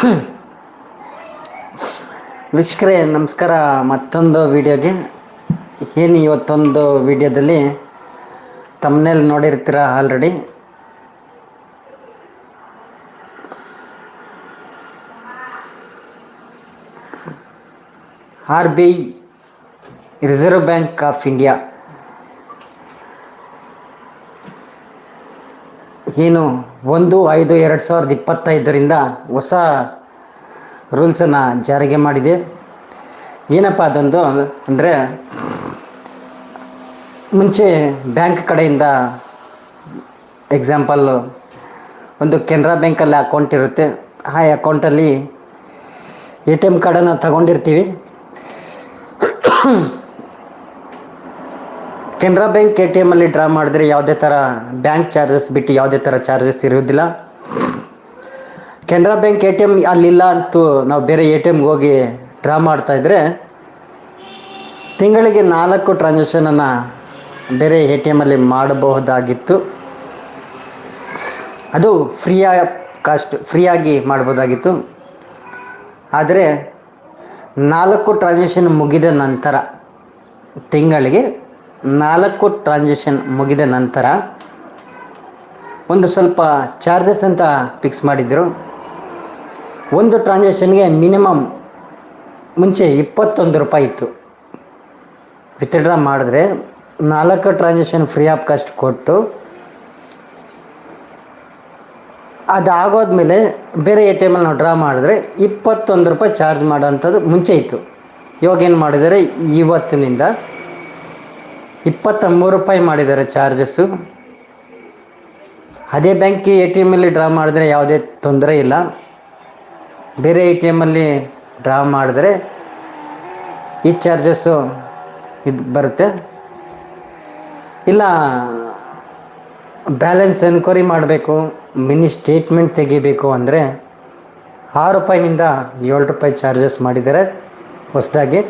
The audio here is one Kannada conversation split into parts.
ವೀಕ್ಷಕರೇ, ನಮಸ್ಕಾರ. ಮತ್ತೊಂದು ವಿಡಿಯೋಗೆ. ಏನು ಇವತ್ತೊಂದು ವಿಡಿಯೋದಲ್ಲಿ ತಮ್ಮನೇಲಿ ನೋಡಿರ್ತೀರ already R B I, reserve bank of India. ಏನು ಒಂದು, ಐದು, ಎರಡು ಸಾವಿರದ ಇಪ್ಪತ್ತೈದರಿಂದ ಹೊಸ ರೂಲ್ಸನ್ನು ಜಾರಿಗೆ ಮಾಡಿದೆ. ಏನಪ್ಪ ಅದೊಂದು ಅಂದರೆ ಮುಂಚೆ ಬ್ಯಾಂಕ್ ಕಡೆಯಿಂದ ಎಕ್ಸಾಂಪಲ್ಲು ಒಂದು ಕೆನರಾ ಬ್ಯಾಂಕಲ್ಲಿ ಅಕೌಂಟ್ ಇರುತ್ತೆ. ಆ ಅಕೌಂಟಲ್ಲಿ ಎ ಟಿ ಎಂ ಕಾರ್ಡನ್ನು ತಗೊಂಡಿರ್ತೀವಿ. ಕೆನರಾ ಬ್ಯಾಂಕ್ ಎ ಟಿ ಎಮ್ಮಲ್ಲಿ ಡ್ರಾ ಮಾಡಿದ್ರೆ ಯಾವುದೇ ಥರ ಬ್ಯಾಂಕ್ ಚಾರ್ಜಸ್ ಬಿಟ್ಟು ಯಾವುದೇ ಥರ ಚಾರ್ಜಸ್ ಇರೋದಿಲ್ಲ Canara bank A T M ಅಲ್ಲಿಲ್ಲ ಅಂತೂ ನಾವು ಬೇರೆ ಎ ಟಿ ಎಮ್ಗೆ ಹೋಗಿ ಡ್ರಾ ಮಾಡ್ತಾಯಿದ್ರೆ ತಿಂಗಳಿಗೆ ನಾಲ್ಕು ಟ್ರಾನ್ಸಾಕ್ಷನನ್ನು ಬೇರೆ ಎ ಟಿ ಎಮ್ಮಲ್ಲಿ ಮಾಡಬಹುದಾಗಿತ್ತು. ಅದು ಫ್ರೀ ಕಾಸ್ಟ್ ಫ್ರೀಯಾಗಿ ಮಾಡ್ಬೋದಾಗಿತ್ತು ಆದರೆ ನಾಲ್ಕು ಟ್ರಾನ್ಸಾಕ್ಷನ್ ಮುಗಿದ ನಂತರ ತಿಂಗಳಿಗೆ ನಾಲ್ಕು ಟ್ರಾನ್ಸಾಕ್ಷನ್ ಮುಗಿದ ನಂತರ ಒಂದು ಸ್ವಲ್ಪ ಚಾರ್ಜಸ್ ಅಂತ ಫಿಕ್ಸ್ ಮಾಡಿದ್ದರು ಒಂದು ಟ್ರಾನ್ಸಾಕ್ಷನ್ಗೆ ಮಿನಿಮಮ್ ಮುಂಚೆ ಇಪ್ಪತ್ತೊಂದು ರೂಪಾಯಿ ಇತ್ತು. ವಿತ್ಡ್ರಾ ಮಾಡಿದ್ರೆ ನಾಲ್ಕು ಟ್ರಾನ್ಸಾಕ್ಷನ್ ಫ್ರೀ ಆಫ್ ಕಾಸ್ಟ್ ಕೊಟ್ಟು ಅದಾಗೋದ್ಮೇಲೆ ಬೇರೆ ಎ ಟಿ ಎಮಲ್ಲಿ ನಾವು ಡ್ರಾ ಮಾಡಿದ್ರೆ ಇಪ್ಪತ್ತೊಂದು ರೂಪಾಯಿ ಚಾರ್ಜ್ ಮಾಡೋಂಥದ್ದು ಮುಂಚೆ ಇತ್ತು. ಇವಾಗ ಏನು ಮಾಡಿದ್ದಾರೆ? ಇವತ್ತಿನಿಂದ ಇಪ್ಪತ್ತ ಮೂರು ರೂಪಾಯಿ ಮಾಡಿದ್ದಾರೆ ಚಾರ್ಜಸ್ಸು. ಅದೇ ಬ್ಯಾಂಕ್ ಎ ಟಿ ಎಮ್ಮಲ್ಲಿ ಡ್ರಾ ಮಾಡಿದ್ರೆ ಯಾವುದೇ ತೊಂದರೆ ಇಲ್ಲ. ಬೇರೆ ಎ ಟಿ ಎಮ್ಮಲ್ಲಿ ಡ್ರಾ ಮಾಡಿದ್ರೆ ಈ ಚಾರ್ಜಸ್ಸು ಇದು ಬರುತ್ತೆ. ಇಲ್ಲ ಬ್ಯಾಲೆನ್ಸ್ ಎನ್ಕ್ವೈರಿ ಮಾಡಬೇಕು ಮಿನಿ ಸ್ಟೇಟ್ಮೆಂಟ್ ತೆಗಿಬೇಕು ಅಂದರೆ ಆರು ರೂಪಾಯಿನಿಂದ ಏಳು ರೂಪಾಯಿ ಚಾರ್ಜಸ್ ಮಾಡಿದ್ದಾರೆ ಹೊಸದಾಗಿ.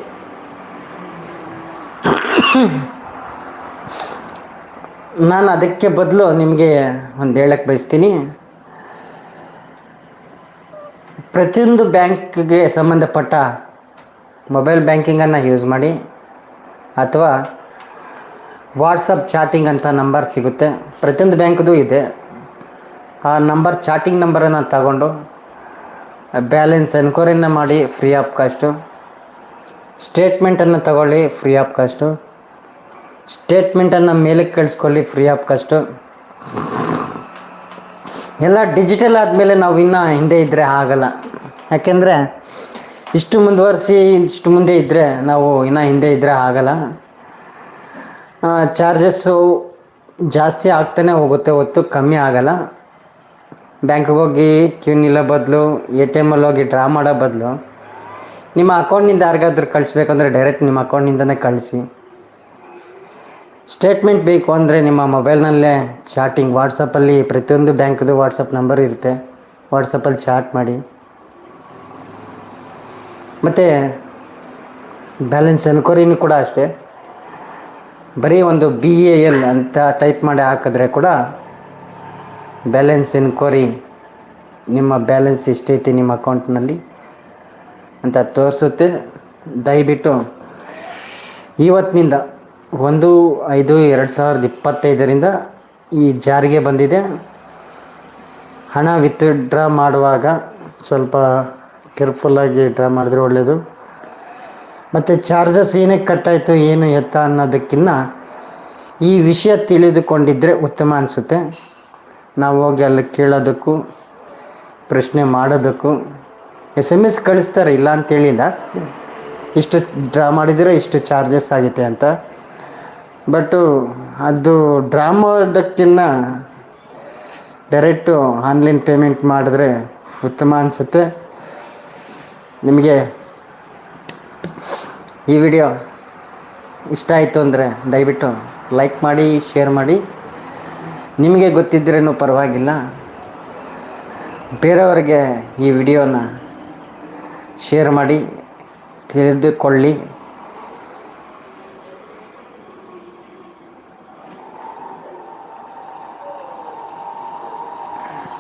ನಾನು ಅದಕ್ಕೆ ಬದಲು ನಿಮಗೆ ಒಂದು ಹೇಳಕ್ಕೆ ಬಯಸ್ತೀನಿ. ಪ್ರತಿಯೊಂದು ಬ್ಯಾಂಕ್ಗೆ ಸಂಬಂಧಪಟ್ಟ ಮೊಬೈಲ್ ಬ್ಯಾಂಕಿಂಗನ್ನು ಯೂಸ್ ಮಾಡಿ ಅಥವಾ ವಾಟ್ಸಪ್ ಚಾಟಿಂಗ್ ಅಂತ ನಂಬರ್ ಸಿಗುತ್ತೆ. ಪ್ರತಿಯೊಂದು ಬ್ಯಾಂಕ್ದು ಇದೆ. ಆ ನಂಬರ್ ಚಾಟಿಂಗ್ ನಂಬರನ್ನು ತಗೊಂಡು ಬ್ಯಾಲೆನ್ಸ್ ಎನ್ಕ್ವೈರಿನ ಮಾಡಿ ಫ್ರೀ ಆಫ್ ಕಾಸ್ಟು. ಸ್ಟೇಟ್ಮೆಂಟನ್ನು ತಗೊಳ್ಳಿ ಫ್ರೀ ಆಫ್ ಕಾಸ್ಟು. ಸ್ಟೇಟ್ಮೆಂಟನ್ನು ಮೇಲಕ್ಕೆ ಕಳಿಸ್ಕೊಳ್ಳಿ ಫ್ರೀ ಆಫ್ ಕಾಸ್ಟು ಎಲ್ಲ ಡಿಜಿಟಲ್ ಆದಮೇಲೆ ನಾವು ಇನ್ನೂ ಹಿಂದೆ ಇದ್ದರೆ ಆಗಲ್ಲ. ಯಾಕೆಂದರೆ ಇಷ್ಟು ಮುಂದುವರಿಸಿ, ಇಷ್ಟು ಮುಂದೆ ಇದ್ದರೆ ನಾವು ಇನ್ನೂ ಹಿಂದೆ ಇದ್ದರೆ ಆಗಲ್ಲ. ಚಾರ್ಜಸ್ಸು ಜಾಸ್ತಿ ಆಗ್ತಾನೆ ಹೋಗುತ್ತೆ ಹೊತ್ತು ಕಮ್ಮಿ ಆಗಲ್ಲ. ಬ್ಯಾಂಕ್ಗೆ ಹೋಗಿ ಕ್ಯೂ ನಿಲ್ಲೋ ಬದಲು, ಎ ಟಿ ಎಮಲ್ಲಿ ಹೋಗಿ ಡ್ರಾ ಮಾಡೋ ಬದಲು, ನಿಮ್ಮ ಅಕೌಂಟ್ನಿಂದ ಯಾರಿಗಾದ್ರೂ ಕಳಿಸ್ಬೇಕಂದ್ರೆ ಡೈರೆಕ್ಟ್ ನಿಮ್ಮ ಅಕೌಂಟ್ನಿಂದನೇ ಕಳಿಸಿ. ಸ್ಟೇಟ್ಮೆಂಟ್ ಬೇಕು ಅಂದರೆ ನಿಮ್ಮ ಮೊಬೈಲ್ನಲ್ಲೇ ಚಾಟಿಂಗ್. ವಾಟ್ಸಪ್ಪಲ್ಲಿ ಪ್ರತಿಯೊಂದು ಬ್ಯಾಂಕ್ದು ವಾಟ್ಸಪ್ ನಂಬರ್ ಇರುತ್ತೆ. ವಾಟ್ಸಪ್ಪಲ್ಲಿ ಚಾಟ್ ಮಾಡಿ. ಮತ್ತು ಬ್ಯಾಲೆನ್ಸ್ ಎನ್ಕ್ವೈರಿನೂ ಕೂಡ ಅಷ್ಟೇ. ಬರೀ ಒಂದು ಬಿ ಎ ಎಲ್ ಅಂತ ಟೈಪ್ ಮಾಡಿ ಹಾಕಿದ್ರೆ ಕೂಡ ಬ್ಯಾಲೆನ್ಸ್ ಎನ್ಕ್ವೈರಿ ನಿಮ್ಮ ಬ್ಯಾಲೆನ್ಸ್ ಎಷ್ಟೈತಿ ನಿಮ್ಮ ಅಕೌಂಟ್ನಲ್ಲಿ ಅಂತ ತೋರಿಸುತ್ತೆ. ದಯವಿಟ್ಟು ಇವತ್ತಿನಿಂದ ಒಂದು, ಐದು, ಎರಡು ಸಾವಿರದ ಇಪ್ಪತ್ತೈದರಿಂದ ಈ ಜಾರಿಗೆ ಬಂದಿದೆ. ಹಣ ವಿತ್ಡ್ರಾ ಮಾಡುವಾಗ ಸ್ವಲ್ಪ ಕೇರ್ಫುಲ್ಲಾಗಿ ಡ್ರಾ ಮಾಡಿದ್ರೆ ಒಳ್ಳೆಯದು ಮತ್ತು ಚಾರ್ಜಸ್ ಏನೇ ಕಟ್ಟಾಯಿತು, ಏನು ಎತ್ತ ಅನ್ನೋದಕ್ಕಿಂತ ಈ ವಿಷಯ ತಿಳಿದುಕೊಂಡಿದ್ದರೆ ಉತ್ತಮ ಅನಿಸುತ್ತೆ. ನಾವು ಹೋಗಿ ಅಲ್ಲಿ ಕೇಳೋದಕ್ಕೂ, ಪ್ರಶ್ನೆ ಮಾಡೋದಕ್ಕೂ ಎಸ್ ಎಂ ಎಸ್ ಕಳಿಸ್ತಾರೆ, ಇಲ್ಲ ಅಂತೇಳಿಲ್ಲ. ಇಷ್ಟು ಡ್ರಾ ಮಾಡಿದರೆ ಇಷ್ಟು ಚಾರ್ಜಸ್ ಆಗುತ್ತೆ ಅಂತ. ಬಟ್ಟು ಅದು ಡ್ರಾ ಮಾಡೋದಕ್ಕಿಂತ ಡೈರೆಕ್ಟು ಆನ್ಲೈನ್ ಪೇಮೆಂಟ್ ಮಾಡಿದ್ರೆ ಉತ್ತಮ ಅನಿಸುತ್ತೆ. ನಿಮಗೆ ಈ ವಿಡಿಯೋ ಇಷ್ಟ ಆಯಿತು ಅಂದರೆ ದಯವಿಟ್ಟು ಲೈಕ್ ಮಾಡಿ, ಶೇರ್ ಮಾಡಿ. ನಿಮಗೆ ಗೊತ್ತಿದ್ದರೇನು ಪರವಾಗಿಲ್ಲ. ಬೇರೆಯವರಿಗೆ ಈ ವಿಡಿಯೋನ ಶೇರ್ ಮಾಡಿ, ತಿಳಿದುಕೊಳ್ಳಿ.